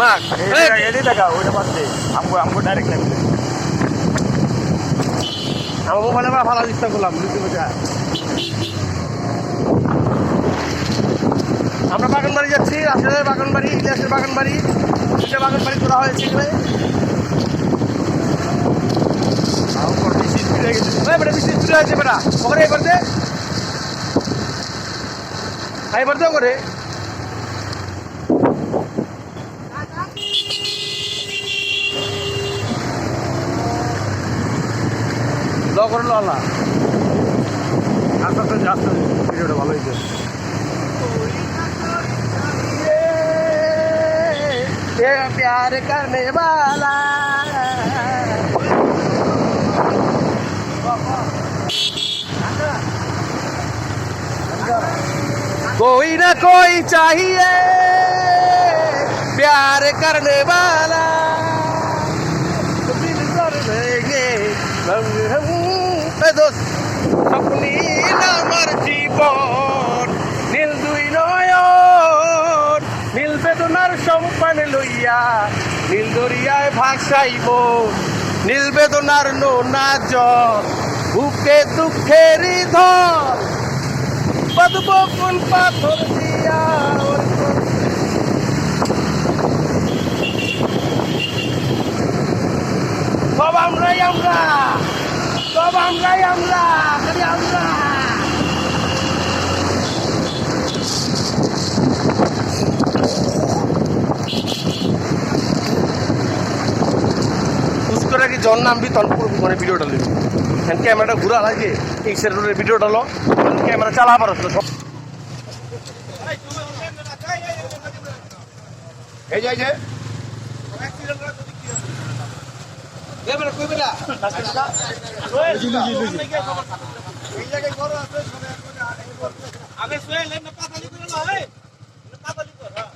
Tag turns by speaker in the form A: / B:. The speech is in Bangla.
A: মাগ
B: এটাই দেখা ওইটা বাদ দে আমগো আমগো ডাইরেক্ট লাগবে
A: আমার মোবাইলে আবার ভালো চেষ্টা করলাম বুঝতে পারছি? আমরা বাগান বাড়ি যাচ্ছি রাশেদের বাগান বাড়ি ইলিয়াসের বাগান বাড়ি দুইটা বাগান বাড়ি করা হয়েছে এখানে বেটা বৃষ্টি শুরু হয়েছে বেটা। ওখানে হ্যাঁ এবার করে ল করে লো আল্লাহ
B: আস্তে আস্তে আস্তে ভিডিওটা ভালো হয়েছে
A: ये प्यार करने वाला कोई ना कोई चाहिए प्यार करने वाला আপনি আমার জীবন, নীল দুই নয়ন, নীল বেদনার সম্পান লইয়া নীল দরিয়ায় ভাসাইব, নীল বেদনার নোনা জল, বুকে দুঃখের ধর বদব কোন পাথর দিয়া আমরাই আমরা। সব আমরাই আমরা খালি আমরা। কি জন নামবি তখন পুরো মানে ভিডিওটা লিবি এখন ক্যামেরাটা ঘুরা লাগে এই সেটের ভিডিওটা লো। ক্যামেরা চালা পারো সব।
B: এই যে। আমি পাতালি
C: করে না নয় পাতালি কর হ্যাঁ।